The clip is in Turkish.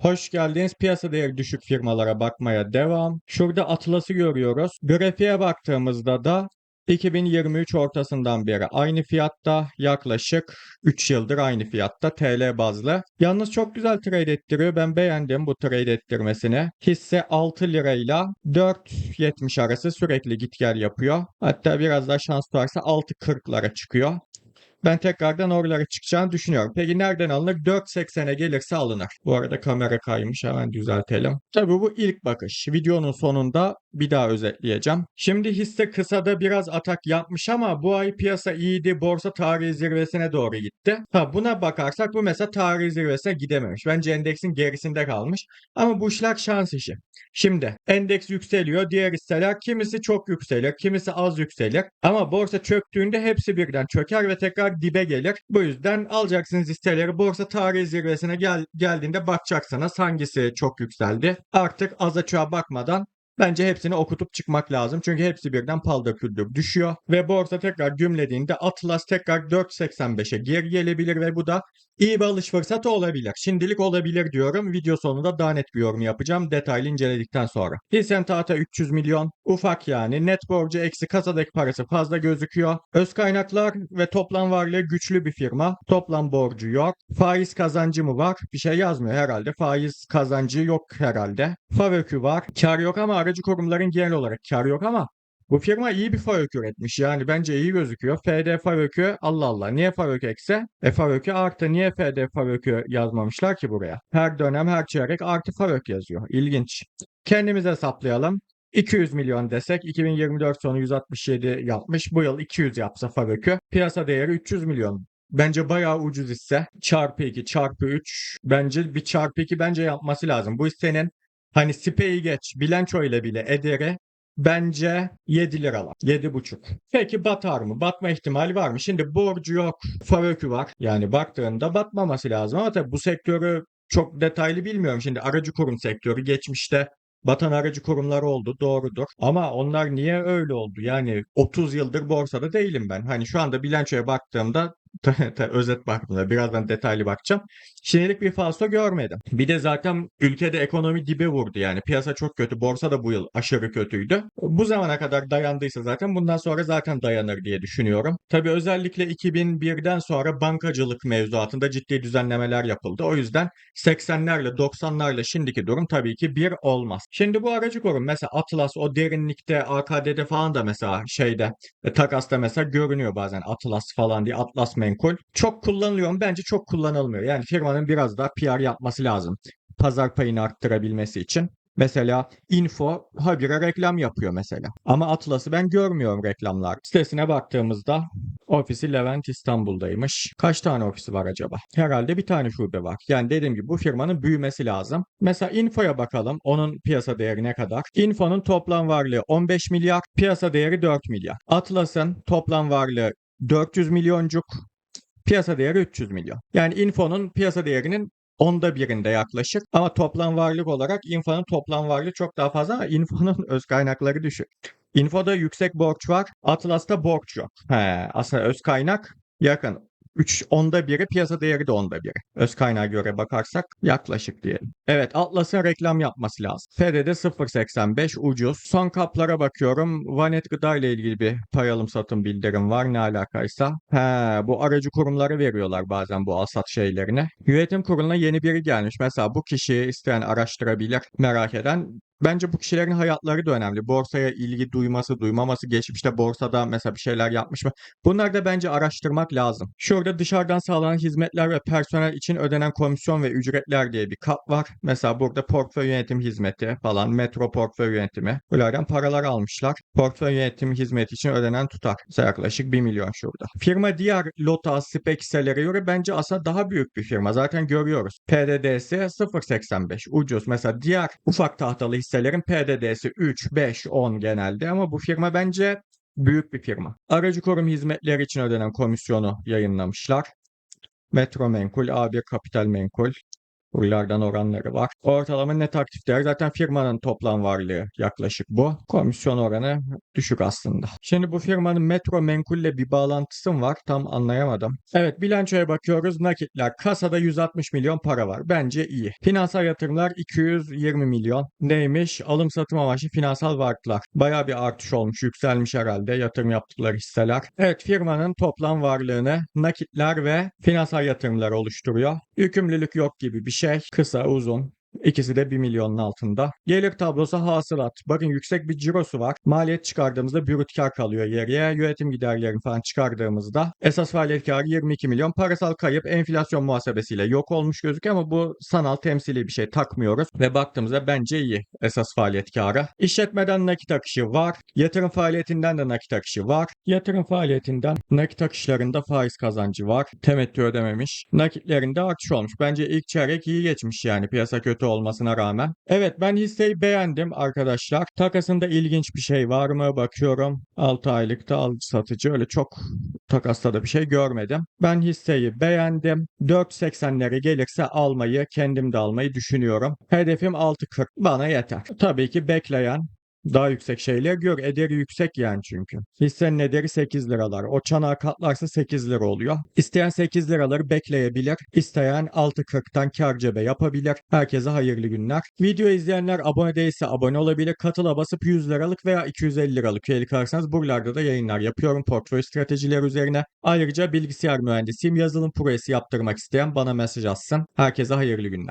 Hoş geldiniz. Piyasa değeri düşük firmalara bakmaya devam. Şurada Atlas'ı görüyoruz. Grafiğe baktığımızda da 2023 ortasından beri aynı fiyatta yaklaşık 3 yıldır aynı fiyatta TL bazlı. Yalnız çok güzel trade ettiriyor. Ben beğendim bu trade ettirmesini. Hisse 6 lirayla 4.70 arası sürekli git gel yapıyor. Hatta biraz daha şans varsa 6.40'lara çıkıyor. Ben tekrardan oralara çıkacağını düşünüyorum. Peki nereden alınır? 4.80'e gelirse alınır. Bu arada kamera kaymış hemen düzeltelim. Tabii bu ilk bakış. Videonun sonunda bir daha özetleyeceğim. Şimdi hisse kısada biraz atak yapmış ama bu ay piyasa iyiydi. Borsa tarihi zirvesine doğru gitti. Ha buna bakarsak bu mesela tarihi zirvesine gidememiş. Bence endeksin gerisinde kalmış. Ama bu işler şans işi. Şimdi endeks yükseliyor. Diğer hisseler kimisi çok yükselir, kimisi az yükselir. Ama borsa çöktüğünde hepsi birden çöker ve tekrar dibe gelir. Bu yüzden alacaksınız hisseleri borsa tarihi zirvesine gel geldiğinde bakacaksınız hangisi çok yükseldi. Artık az açığa bakmadan Bence hepsini okutup çıkmak lazım. Çünkü hepsi birden paldır küldür düşüyor. Ve borsa tekrar gümlediğinde Atlas tekrar 4.85'e geri gelebilir ve bu da iyi bir alış fırsatı olabilir. Şimdilik olabilir diyorum. Video sonunda daha net bir yorum yapacağım. Detaylı inceledikten sonra. Hilsen Tahta 300 milyon. Ufak yani. Net borcu eksi kasadaki parası fazla gözüküyor. Öz kaynaklar ve toplam varlığı güçlü bir firma. Toplam borcu yok. Faiz kazancı mı var? Bir şey yazmıyor herhalde. Faiz kazancı yok herhalde. FAVÖK'ü var. Kar yok ama aracı kurumların genel olarak kar yok ama bu firma iyi bir FAVÖK üretmiş. Yani bence iyi gözüküyor. FD FAVÖK'ü Allah Allah. Niye FAVÖK ekse? E FAVÖK'ü artı. Niye FD FAVÖK'ü yazmamışlar ki buraya? Her dönem her çeyrek artı FAVÖK yazıyor. İlginç. Kendimize hesaplayalım. 200 milyon desek 2024 sonu 167 yapmış. Bu yıl 200 yapsa FAVÖK'ü. Piyasa değeri 300 milyon. Bence bayağı ucuz hisse. Çarpı 2, çarpı 3. Bence bir çarpı 2 bence yapması lazım. Bu hissenin hani SP'yi geç bilanço ile bile ederi Bence 7 liralar. 7,5. Peki batar mı? Batma ihtimali var mı? Şimdi borcu yok. Favökü var. Yani baktığında batmaması lazım ama tabii bu sektörü çok detaylı bilmiyorum. Şimdi aracı kurum sektörü geçmişte batan aracı kurumlar oldu doğrudur. Ama onlar niye öyle oldu? Yani 30 yıldır borsada değilim ben. Hani şu anda bilançoya baktığımda özet baktığımda birazdan detaylı bakacağım. Şimdilik bir falso görmedim. Bir de zaten ülkede ekonomi dibe vurdu yani. Piyasa çok kötü. Borsa da bu yıl aşırı kötüydü. Bu zamana kadar dayandıysa zaten bundan sonra zaten dayanır diye düşünüyorum. Tabii özellikle 2001'den sonra bankacılık mevzuatında ciddi düzenlemeler yapıldı. O yüzden 80'lerle 90'larla şimdiki durum tabii ki bir olmaz. Şimdi bu aracı kurum mesela Atlas o derinlikte AKD'de falan da mesela şeyde e, takasta mesela görünüyor bazen Atlas falan diye Atlas menkul. Çok kullanılıyor mu? Bence çok kullanılmıyor. Yani firmanın biraz daha PR yapması lazım. Pazar payını arttırabilmesi için. Mesela Info habire reklam yapıyor mesela. Ama Atlas'ı ben görmüyorum reklamlar. Sitesine baktığımızda ofisi Levent İstanbul'daymış. Kaç tane ofisi var acaba? Herhalde bir tane şube var. Yani dediğim gibi bu firmanın büyümesi lazım. Mesela Info'ya bakalım. Onun piyasa değeri ne kadar? Info'nun toplam varlığı 15 milyar, piyasa değeri 4 milyar. Atlas'ın toplam varlığı 400 milyoncuk, piyasa değeri 300 milyon. Yani Info'nun piyasa değerinin onda birinde yaklaşık. Ama toplam varlık olarak Info'nun toplam varlığı çok daha fazla ama Info'nun öz kaynakları düşük. Info'da yüksek borç var. Atlas'ta borç yok. He, aslında öz kaynak yakın. 3 onda biri piyasa değeri de onda biri. Öz kaynağa göre bakarsak yaklaşık diyelim. Evet Atlas'ın reklam yapması lazım. FD'de 0.85 ucuz. Son kaplara bakıyorum. Vanet Gıda ile ilgili bir pay alım satım bildirim var ne alakaysa. He, bu aracı kurumları veriyorlar bazen bu alsat şeylerine. Yönetim kuruluna yeni biri gelmiş. Mesela bu kişiyi isteyen araştırabilir merak eden. Bence bu kişilerin hayatları da önemli. Borsaya ilgi duyması, duymaması, geçmişte borsada mesela bir şeyler yapmış mı? Bunları da bence araştırmak lazım. Şurada dışarıdan sağlanan hizmetler ve personel için ödenen komisyon ve ücretler diye bir kap var. Mesela burada portföy yönetim hizmeti falan, metro portföy yönetimi. Bunlardan paralar almışlar. Portföy yönetim hizmeti için ödenen tutar. Mesela yaklaşık 1 milyon şurada. Firma diğer Lotus, Spek hisselere göre bence aslında daha büyük bir firma. Zaten görüyoruz. PDD'si 0.85 ucuz. Mesela diğer ufak tahtalı hisselerin PDD'si 3, 5, 10 genelde ama bu firma bence büyük bir firma. Aracı kurum hizmetleri için ödenen komisyonu yayınlamışlar. Metro Menkul, A1 Kapital Menkul. Buralardan oranları var. Ortalama net aktif değer zaten firmanın toplam varlığı yaklaşık bu. Komisyon oranı düşük aslında. Şimdi bu firmanın metro menkulle bir bağlantısı mı var? Tam anlayamadım. Evet bilançoya bakıyoruz. Nakitler. Kasada 160 milyon para var. Bence iyi. Finansal yatırımlar 220 milyon. Neymiş? Alım satım amaçlı finansal varlıklar. Bayağı bir artış olmuş. Yükselmiş herhalde yatırım yaptıkları hisseler. Evet firmanın toplam varlığını nakitler ve finansal yatırımlar oluşturuyor. Yükümlülük yok gibi bir şey. Kısa uzun. İkisi de 1 milyonun altında. Gelir tablosu hasılat. Bakın yüksek bir cirosu var. Maliyet çıkardığımızda brüt kar kalıyor geriye. Yönetim giderlerini falan çıkardığımızda esas faaliyet karı 22 milyon. Parasal kayıp enflasyon muhasebesiyle yok olmuş gözüküyor ama bu sanal temsili bir şey takmıyoruz. Ve baktığımızda bence iyi esas faaliyet karı. İşletmeden nakit akışı var. Yatırım faaliyetinden de nakit akışı var. Yatırım faaliyetinden nakit akışlarında faiz kazancı var. Temettü ödememiş. Nakitlerinde artış olmuş. Bence ilk çeyrek iyi geçmiş yani piyasa kötü olmasına rağmen. Evet ben hisseyi beğendim arkadaşlar. Takasında ilginç bir şey var mı bakıyorum. 6 aylıkta alıcı satıcı öyle çok takasta da bir şey görmedim. Ben hisseyi beğendim. 4.80'lere gelirse almayı kendim de almayı düşünüyorum. Hedefim 6.40 bana yeter. Tabii ki bekleyen daha yüksek şeyler gör. Ederi yüksek yani çünkü. Hissenin ederi 8 liralar. O çanağı katlarsa 8 lira oluyor. İsteyen 8 liraları bekleyebilir. İsteyen 6.40'tan kar cebe yapabilir. Herkese hayırlı günler. Video izleyenler abone değilse abone olabilir. Katıla basıp 100 liralık veya 250 liralık üyelik alırsanız buralarda da yayınlar yapıyorum portföy stratejileri üzerine. Ayrıca bilgisayar mühendisiyim. Yazılım projesi yaptırmak isteyen bana mesaj atsın. Herkese hayırlı günler.